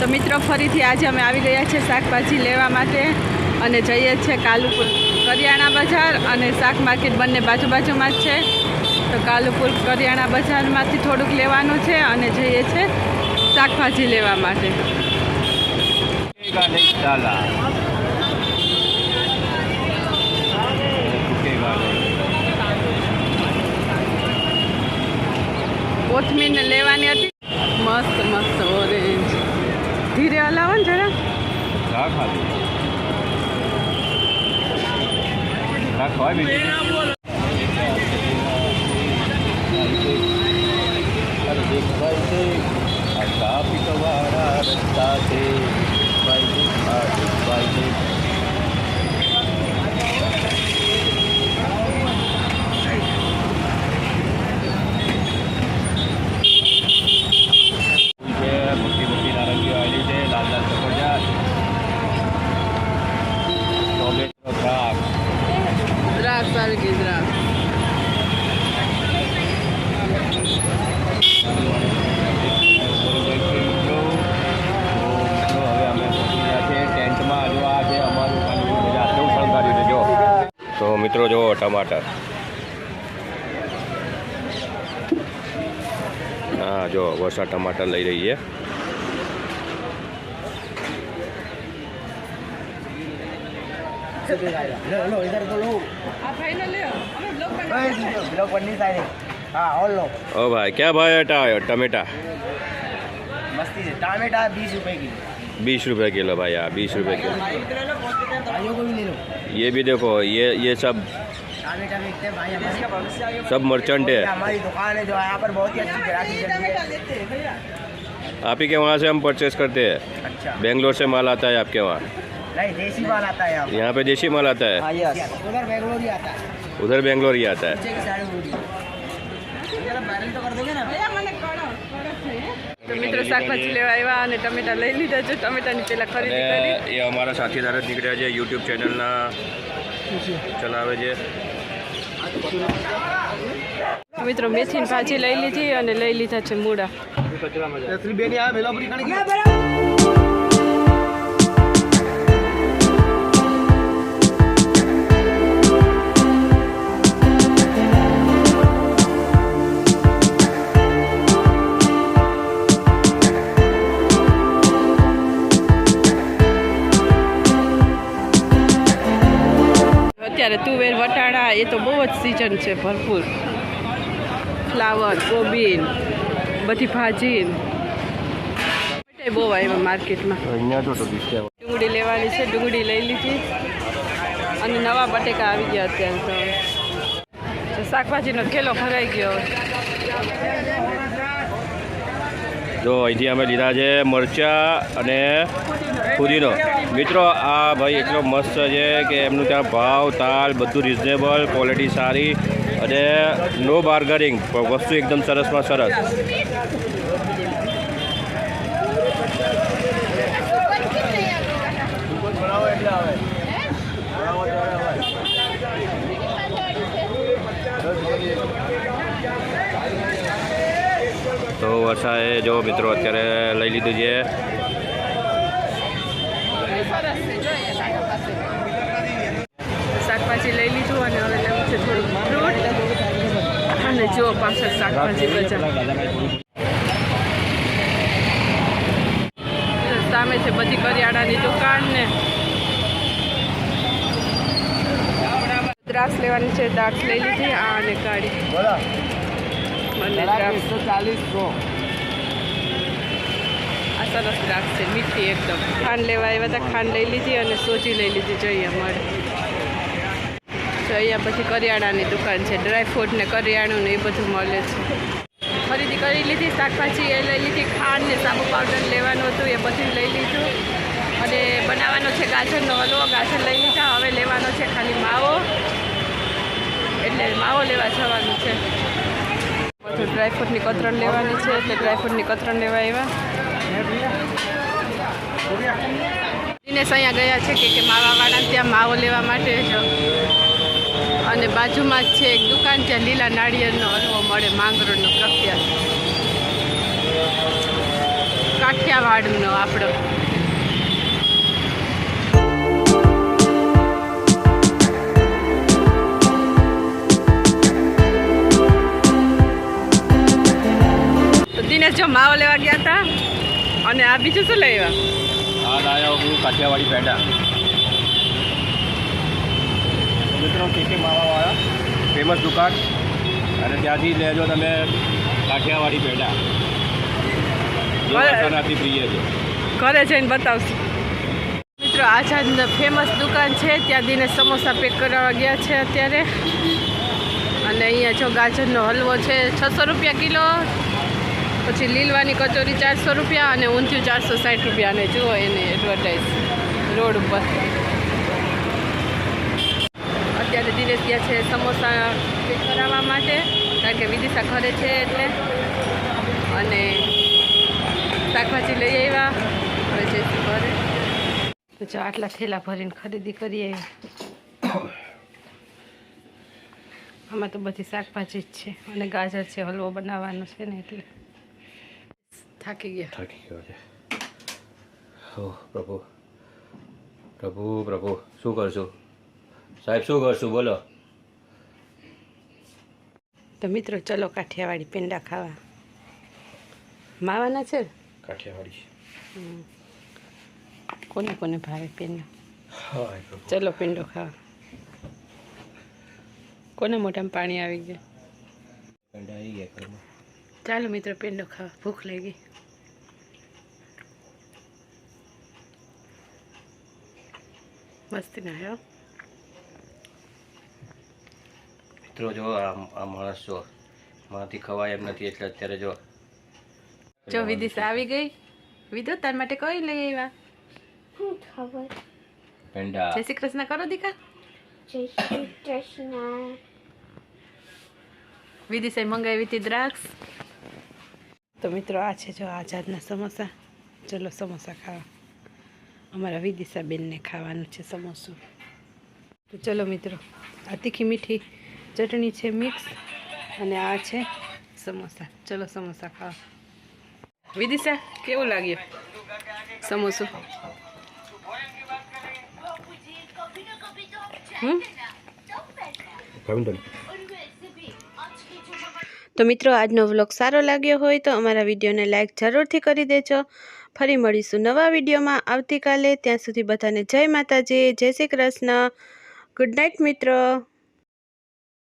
તો મિત્રો, ફરીથી આજે અમે આવી ગયા છીએ શાકભાજી લેવા માટે અને જઈએ છીએ કાલુપુર. કરિયાણા બજાર અને શાક માર્કેટ બંને બાજુ બાજુમાં જ છે. તો કાલુપુર કરિયાણા બજારમાંથી થોડુંક લેવાનું છે અને જઈએ છીએ શાકભાજી લેવા માટે. કોથમીર લેવાની હતી. મસ્ત મસ્ત. खान जरा क्या खा क्या खवाए बेटी पिकवाड़ा रस्ता से बाइक बाइक टमाटर हाँ जो वर्षा टमाटर ले रही है। लो भाई ना ओ भाई क्या भाव है? टमेटा? मस्ती से टमेटा बीस रुपए की बीस रुपए किलो भाई यहाँ बीस रुपए किलो। ये भी देखो, ये ये सब टमाटा बेचते हैं भाई हमारे सब मर्चेंट है हमारी दुकान है जो यहाँ पर बहुत ही अच्छी ग्राहकी चल रही है आप ही के वहाँ से हम परचेस करते हैं अच्छा बेंगलोर से माल आता है आपके वहाँ नहीं देसी माल आता है यहाँ पर। यहाँ पे देसी माल आता है हाँ यस उधर बेंगलोर ही आता है उधर बेंगलोर ही आता है नीचे की साइड में जरा बैरल तो कर दोगे ना તો મિત્રો શાકભાજી લેવા આવ્યા અને ટમેટા લઈ લીધા છે ટમેટાની પેલા અને ખરીદી કરી એ અમારા સાથીદાર જ નીકળ્યા છે યુટ્યુબ ચેનલના ચલાવે છે તો મિત્રો મેથીની ભાજી લઈ લીધી અને લઈ લીધા છે મૂળા. અત્યારે તુવેર વટાણા એ તો બહુ જ સિઝન છે ભરપૂર. ફ્લાવર કોબીન બધી ભાજી. બહુ આવ્યા માર્કેટમાં. ડુંગળી લેવાની છે ડુંગળી લઈ લીધી. અને નવા બટેકા આવી ગયા અત્યારે તો. શાકભાજીનો થેલો ભરાઈ ગયો. જો અહીંથી અમે લીધા છે મરચા અને ફુદીનો. મિત્રો, આ ભાઈ એટલો મસ્ત છે કે એમનું ત્યાં ભાવ, તાલ બધું રિઝનેબલ ક્વોલિટી સારી અને નો બાર્ગરિંગ વસ્તુ એકદમ સરસમાં સરસ. તો વર્ષાએ જો મિત્રો અત્યારે લઈ લીધું છે. શાકભાજી લઈ લીધું અને હવે લેવું છે થોડુંક ફ્રૂટ અને જો પાછળ શાકભાજી બજાર સામે છે બધી કરિયાણાની દુકાન ને. દ્રાસ લેવાની છે, દ્રાક્ષ લઈ લીધી, આ અને કાઢી આ સરસ દ્રાક્ષ મીઠી એકદમ. ખાંડ લેવા આવ્યા હતા ખાંડ લઈ લીધી અને સોજી લઈ લીધી જોઈએ મળે. તો અહીંયા પછી કરિયાણાની દુકાન છે ડ્રાયફ્રૂટ ને કરિયાણું ને એ બધું મળે છે. ખરીદી કરી લીધી શાકભાજી એ લઈ લીધી ખાંડ ને સાબુ પાવડર લેવાનું હતું એ બધું લઈ લીધું. અને બનાવવાનો છે ગાજરનો હલવો ગાજર લઈ લીધા હવે લેવાનો છે ખાલી માવો. એટલે માવો લેવા જવાનું છે. બધું ડ્રાયફ્રૂટની કતરણ લેવાની છે, એટલે ડ્રાયફ્રૂટની કતરણ લેવા આવ્યા. દિનેશ અહીંયા ગયા છે કે કે માવાવાળા ત્યાં માવો લેવા માટે. જ અને બાજુમાં જ છે એક દુકાન, ત્યાં લીલા નાળિયેરનો હલવો મળે, માંગરોળનો પ્રખ્યાત. કાઠિયાવાડનો આપણો. તો જો માવો લેવા ગયા હતા અને આ બીજું શું લઈ આવ્યા? લાવ્યો હું કાઠિયાવાડી પેંડા. મિત્રો કે માવાવાળા ફેમસ દુકાન. અને ત્યાંથી લેજો તમે કાઠિયાવાડી પેંડા. પ્રિય છે. ઘરે જઈને બતાવશું. મિત્રો આઝાદ ફેમસ દુકાન છે. ત્યાં દિનેશ સમોસા પેક કરાવવા ગયા છે અત્યારે. અને અહીંયા જો ગાજરનો હલવો છે છસો રૂપિયા કિલો. પછી લીલવાની કચોરી ચારસો રૂપિયા અને ઊંધિયું ચારસો સાઠ રૂપિયા અને જુઓ એને એડવર્ટાઈઝ રોડ ઉપર. અત્યારે દિનેશ ગયા છે સમોસા કરાવવા માટે, કારણ કે વિદિશા ઘરે છે એટલે. અને શાકભાજી લઈ આવ્યા, હવે જઈશું ઘરે. જો આટલા થેલા ભરીને ખરીદી કરી આવ્યા આમાં તો બધી શાકભાજી જ છે અને ગાજર છે, હલવો બનાવવાનો છે ને એટલે. થાકી ગયા થાકી ગયો છે હો પ્રભુ પ્રભુ પ્રભુ શું કરશું સાહેબ શું કરશું બોલો તો મિત્રો ચલો કાઠિયાવાડી પેંડા ખાવા. માવાના છે? કાઠિયાવાડી. કોને કોને ભાવે પેંડા? ચલો પેંડો ખાવા. કોને મોટામાં પાણી આવી ગયા? પેંડા આવી ગયા ઘરમાં. ચાલો મિત્રો પેંડો ખાવા. ભૂખ લાગી. મસ્તી ના મિત્રો જો આ માણસ જો મારાથી ખવાય એમ નથી એટલે અત્યારે જો જો વિદિશા આવી ગઈ. વિદો તાર માટે કઈ લઈ આવ્યા? પેંડા. જય શ્રી કૃષ્ણ કરો દીકા. જય શ્રી કૃષ્ણ. વિદિશાએ મંગાવી હતી દ્રાક્ષ. તો મિત્રો, આ છે જો આઝાદના સમોસા. ચલો સમોસા ખાવા. અમારા વિદિશા બેનને ખાવાનું છે સમોસું. તો ચલો મિત્રો, આ તીખી મીઠી ચટણી છે મિક્સ અને આ છે સમોસા. ચલો સમોસા ખાવા. વિદિશા, કેવું લાગ્યું સમોસું? હમ? તો મિત્રો, આજનો વ્લોગ સારો લાગ્યો હોય તો અમારા વિડીયોને લાઇક જરૂરથી કરી દેજો. ફરી મળીશું નવા વિડીયોમાં. આવતીકાલે ત્યાં સુધી બધાને જય માતાજી, જય શ્રી કૃષ્ણ. ગુડ નાઇટ મિત્રો.